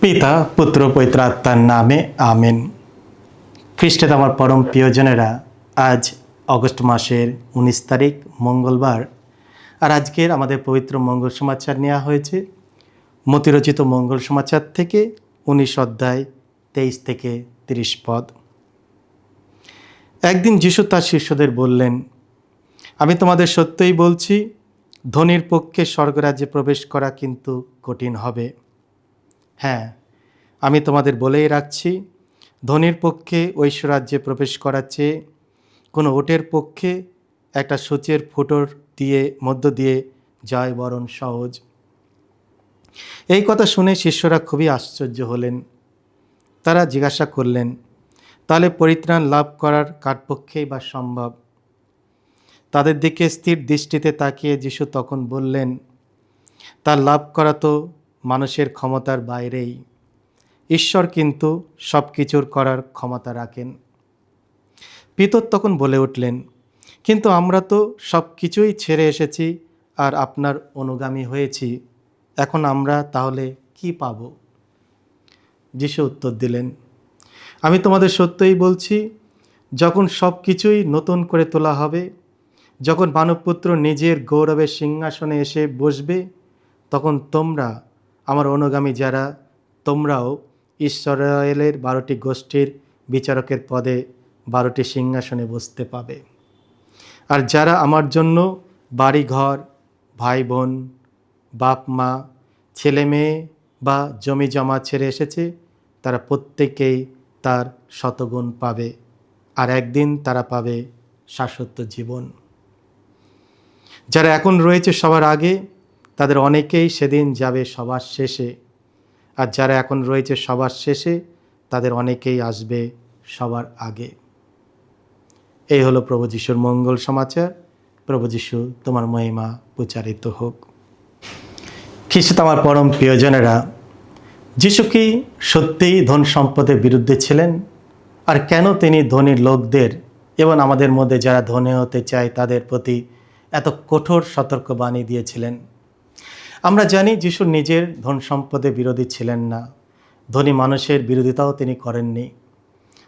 পিতা, পুত্র পৈত্র আত্মার নামে আমেন। খ্রিস্টের আমার পরম প্রিয়জনেরা, আজ অগস্ট মাসের উনিশ তারিখ, মঙ্গলবার। আর আজকের আমাদের পবিত্র মঙ্গল সমাচার নেওয়া হয়েছে। মতিরচিত মঙ্গল সমাচার থেকে উনিশ অধ্যায় তেইশ থেকে তিরিশ পদ। একদিন যিশু তার শিষ্যদের বললেন, আমি তোমাদের সত্যই বলছি, ধনির পক্ষে স্বর্গরাজ্যে প্রবেশ করা কিন্তু কঠিন হবে। হ্যাঁ আমি তোমাদের বলেই রাখছি, ধনির পক্ষে ঐশ্বরাজ্যে প্রবেশ করার চেয়ে কোনো ওটের পক্ষে একটা সূচের ফুটোর দিয়ে, মধ্য দিয়ে যায় বরণ সহজ। এই কথা শুনে শিষ্যরা খুবই আশ্চর্য হলেন। তারা জিজ্ঞাসা করলেন, তাহলে পরিত্রাণ লাভ করার কার পক্ষেই বা সম্ভব? তাদের দিকে স্থির দৃষ্টিতে তাকিয়ে যিশু তখন বললেন, তার লাভ করা তো মানুষের ক্ষমতার বাইরেই। ঈশ্বর কিন্তু সব কিছুর করার ক্ষমতা রাখেন। পিতর তখন বলে উঠলেন, কিন্তু আমরা তো সব কিছুই ছেড়ে এসেছি আর আপনার অনুগামী হয়েছি। এখন আমরা তাহলে কি পাব? যিশু উত্তর দিলেন, আমি তোমাদের সত্যই বলছি, যখন সব কিছুই নতুন করে তোলা হবে, যখন মানবপুত্র নিজের গৌরবের সিংহাসনে এসে বসবে, তখন তোমরা আমার অনুগামী যারা, তোমরাও ইসরায়েলের বারোটি গোষ্ঠীর বিচারকের পদে বারোটি সিংহাসনে বসতে পাবে। আর যারা আমার জন্য বাড়ি ঘর ভাই বোন বাপ মা ছেলে মেয়ে বা জমি জমা ছেড়ে এসেছে, তারা প্রত্যেকেই তার শতগুণ পাবে আর একদিন তারা পাবে শাশ্বত জীবন। যারা এখন রয়েছে সবার আগে তাদের অনেকেই সেদিন যাবে সবার শেষে। আর যারা এখন রয়েছে সবার শেষে, তাদের অনেকেই আসবে সবার আগে। এই হলো প্রভু যিশুর মঙ্গল সমাচার। প্রভু যিশু, তোমার মহিমা প্রচারিত হোক। খ্রিস্ট আমার পরম প্রিয়জনেরা, যিশু কি সত্যিই ধন সম্পদের বিরুদ্ধে ছিলেন? আর কেন তিনি ধনী লোকদের এবং আমাদের মধ্যে যারা ধনী হতে চায়, তাদের প্রতি এত কঠোর সতর্কবাণী দিয়েছিলেন? আমরা জানি যিশু নিজের ধন সম্পদে বিরোধী ছিলেন না। ধনী মানুষের বিরোধিতাও তিনি করেননি।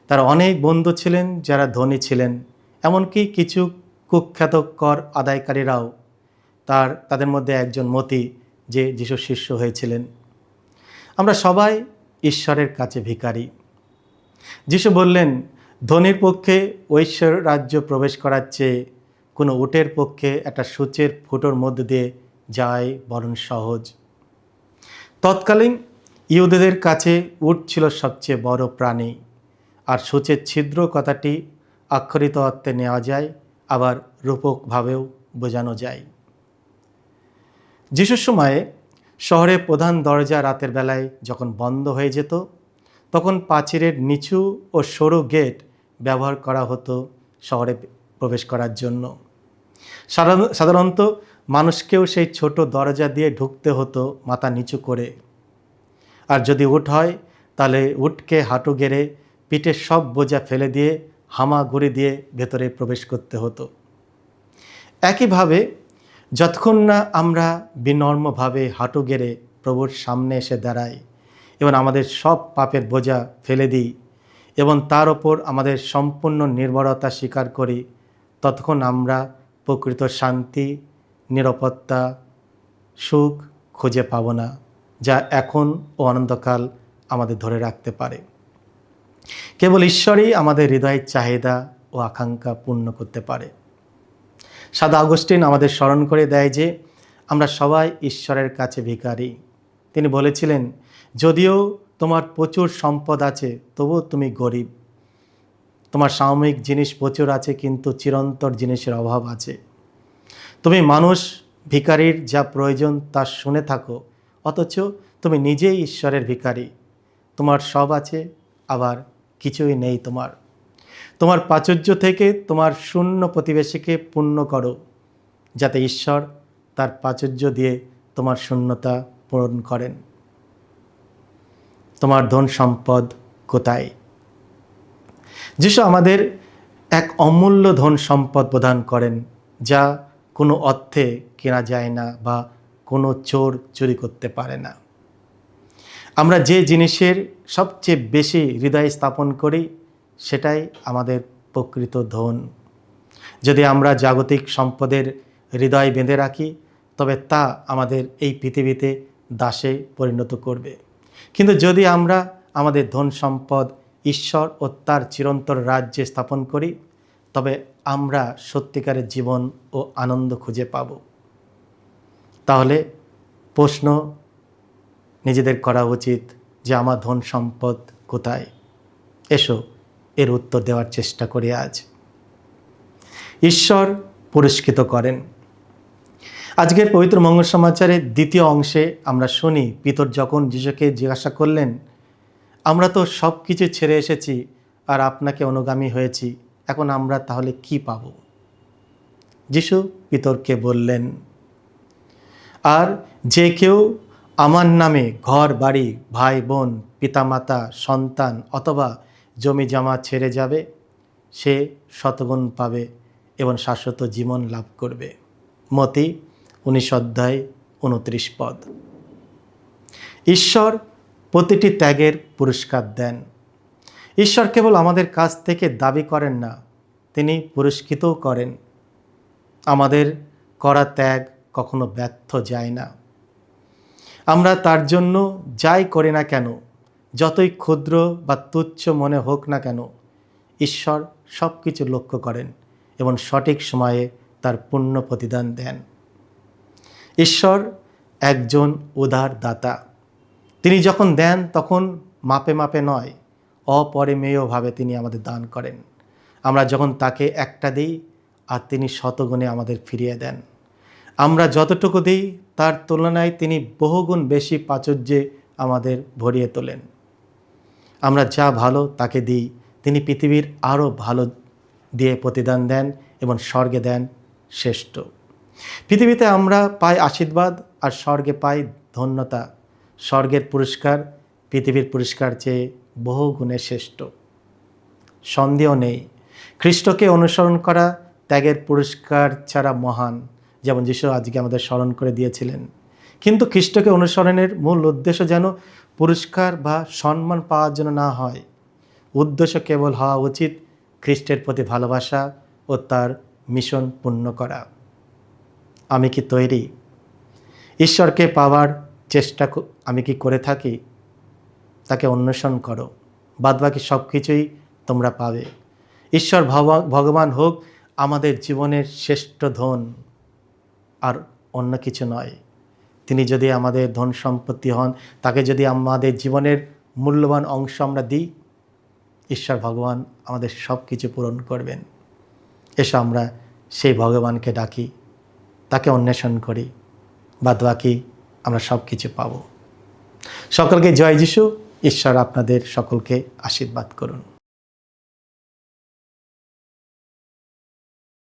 তার অনেক বন্ধু ছিলেন যারা ধনী ছিলেন, এমনকি কিছু কুখ্যাত কর আদায়কারীরাও তার, তাদের মধ্যে একজন মতি যে যিশুর শিষ্য হয়েছিলেন। আমরা সবাই ঈশ্বরের কাছে ভিখারি। যিশু বললেন, ধনীর পক্ষে ঐশ্বর রাজ্য প্রবেশ করার চেয়ে কোনো উটের পক্ষে একটা সূচের ফুটোর মধ্যে দিয়ে যায়, বরং সহজ। তৎকালীন ইহুদিদের কাছে উট ছিল সবচেয়ে বড় প্রাণী। আর সূচের ছিদ্র কথাটি আক্ষরিত অর্থে নেওয়া যায়, আবার রূপকভাবেও বোঝানো যায়। যিশুর সময়ে শহরের প্রধান দরজা রাতের বেলায় যখন বন্ধ হয়ে যেত, তখন প্রাচীরের নিচু ও সরু গেট ব্যবহার করা হতো শহরে প্রবেশ করার জন্য। সাধারণ- সাধারণত মানুষকেও সেই ছোট দরজা দিয়ে ঢুকতে হতো মাথা নিচু করে। আর যদি উট হয়, তাহলে উটকে হাঁটু গেড়ে পিঠের সব বোঝা ফেলে দিয়ে হামা গুড়ি দিয়ে ভেতরে প্রবেশ করতে হতো। একইভাবে, যতক্ষণ না আমরা বিনর্মভাবে হাঁটু গেড়ে প্রভুর সামনে এসে দাঁড়াই এবং আমাদের সব পাপের বোঝা ফেলে দিই এবং তার ওপর আমাদের সম্পূর্ণ নির্ভরতা স্বীকার করি, ততক্ষণ আমরা প্রকৃত শান্তি নিরাপত্তা, সুখ খুঁজে পাব না, যা এখন ও অনন্তকাল আমাদের ধরে রাখতে পারে। কেবল ঈশ্বরই আমাদের হৃদয়ের চাহিদা ও আকাঙ্ক্ষা পূর্ণ করতে পারে। সাদা আগস্টিন আমাদের স্মরণ করে দেয় যে, আমরা সবাই ঈশ্বরের কাছে ভিখারি। তিনি বলেছিলেন, যদিও তোমার প্রচুর সম্পদ আছে, তবুও তুমি গরিব। তোমার সাময়িক জিনিস প্রচুর আছে, কিন্তু চিরন্তর জিনিসের অভাব আছে। তুমি মানুষ ভিখারির যা প্রয়োজন তা শুনে থাকো, অথচ তুমি নিজেই ঈশ্বরের ভিখারি তোমার সব আছে, আবার কিছুই নেই তোমার। তোমার প্রাচুর্য থেকে তোমার শূন্য প্রতিবেশীকে পূর্ণ করো, যাতে ঈশ্বর তার প্রাচুর্য দিয়ে তোমার শূন্যতা পূরণ করেন। তোমার ধন সম্পদ কোথায়? যিশু আমাদের এক অমূল্য ধন সম্পদ প্রদান করেন, যা কোনো অর্থে কেনা যায় না বা কোনো চোর চুরি করতে পারে না। আমরা যে জিনিসের সবচেয়ে বেশি হৃদয় স্থাপন করি, সেটাই আমাদের প্রকৃত ধন। যদি আমরা জাগতিক সম্পদের হৃদয় বেঁধে রাখি, তবে তা আমাদের এই পৃথিবীতে দাসে পরিণত করবে। কিন্তু যদি আমরা আমাদের ধন সম্পদ, ঈশ্বর ও তার চিরন্তর রাজ্যে স্থাপন করি, তবে আমরা সত্যিকারের জীবন ও আনন্দ খুঁজে পাব। তাহলে প্রশ্ন নিজেদের করা উচিত যে আমার ধন সম্পদ কোথায়? এসো, এর উত্তর দেওয়ার চেষ্টা করি আজ। ঈশ্বর পুরস্কৃত করেন। আজকের পবিত্র মঙ্গল সমাচারের দ্বিতীয় অংশে আমরা শুনি, পিতর যখন যিশুকে জিজ্ঞাসা করলেন, আমরা তো সব কিছু ছেড়ে এসেছি আর আপনাকে অনুগামী হয়েছি এখন আমরা তাহলে কি পাব? যিশু পিতরকে বললেন, আর যে কেউ আমার নামে ঘর, বাড়ি, ভাই, বোন, পিতামাতা, সন্তান অথবা জমি জমা ছেড়ে যাবে, সে শতগুণ পাবে এবং শাশ্বত জীবন লাভ করবে। মতি উনিশ অধ্যায় উনত্রিশ পদ। ঈশ্বর প্রতিটি ত্যাগের পুরস্কার দেন। ঈশ্বর কেবল আমাদের কাছ থেকে দাবি করেন না, তিনি পুরস্কৃতও করেন। আমাদের করা ত্যাগ কখনো ব্যর্থ যায় না। আমরা তার জন্য যাই করি না কেন, যতই ক্ষুদ্র বা তুচ্ছ মনে হোক না কেন, ঈশ্বর সব কিছু লক্ষ্য করেন এবং সঠিক সময়ে তার পূর্ণ প্রতিদান দেন। ঈশ্বর একজন উদার দাতা। তিনি যখন দেন, তখন মাপে মাপে নয় অপরিমেয়ভাবে তিনি আমাদের দান করেন। আমরা যখন তাকে একটা দিই, আর তিনি শতগুণে আমাদের ফিরিয়ে দেন। আমরা যতটুকু দিই, তার তুলনায় তিনি বহুগুণ বেশি প্রাচুর্যে আমাদের ভরিয়ে তোলেন। আমরা যা ভালো তাকে দিই, তিনি পৃথিবীর আরও ভালো দিয়ে প্রতিদান দেন এবং স্বর্গে দেন শ্রেষ্ঠ। পৃথিবীতে আমরা পাই আশীর্বাদ, আর স্বর্গে পাই ধন্যতা। স্বর্গের পুরস্কার পৃথিবীর পুরস্কার চেয়ে বহু গুণে শ্রেষ্ঠ। সন্দেহ নেই। খ্রিস্টকে অনুসরণ করা ত্যাগের পুরস্কার ছাড়া মহান, যেমন যিশু আজকে আমাদের স্মরণ করে দিয়েছিলেন। কিন্তু খ্রিস্টকে অনুসরণের মূল উদ্দেশ্য যেন পুরস্কার বা সম্মান পাওয়ার জন্য না হয়। উদ্দেশ্য কেবল হওয়া উচিত খ্রিস্টের প্রতি ভালোবাসা ও তার মিশন পূর্ণ করা। আমি কি তৈরি? ঈশ্বরকে পাওয়ার চেষ্টা আমি কি করে থাকি? তাকে অন্বেষণ করো। বাদবাকি সব কিছুই তোমরা পাবে। ঈশ্বর ভগবা- ভগবান হোক আমাদের জীবনের শ্রেষ্ঠ ধন, আর অন্য কিছু নয়। তিনি যদি আমাদের ধন সম্পত্তি হন, তাকে যদি আমাদের জীবনের মূল্যবান অংশ আমরা দিই, ঈশ্বর ভগবান আমাদের সব কিছু পূরণ করবেন। এসো আমরা সেই ভগবানকে ডাকি, তাকে অন্বেষণ করি। বাদ বাকি আমরা সব কিছু পাব। সকলকে জয় যিশু। ঈশ্বর আপনাদের সকলকে আশীর্বাদ করুন।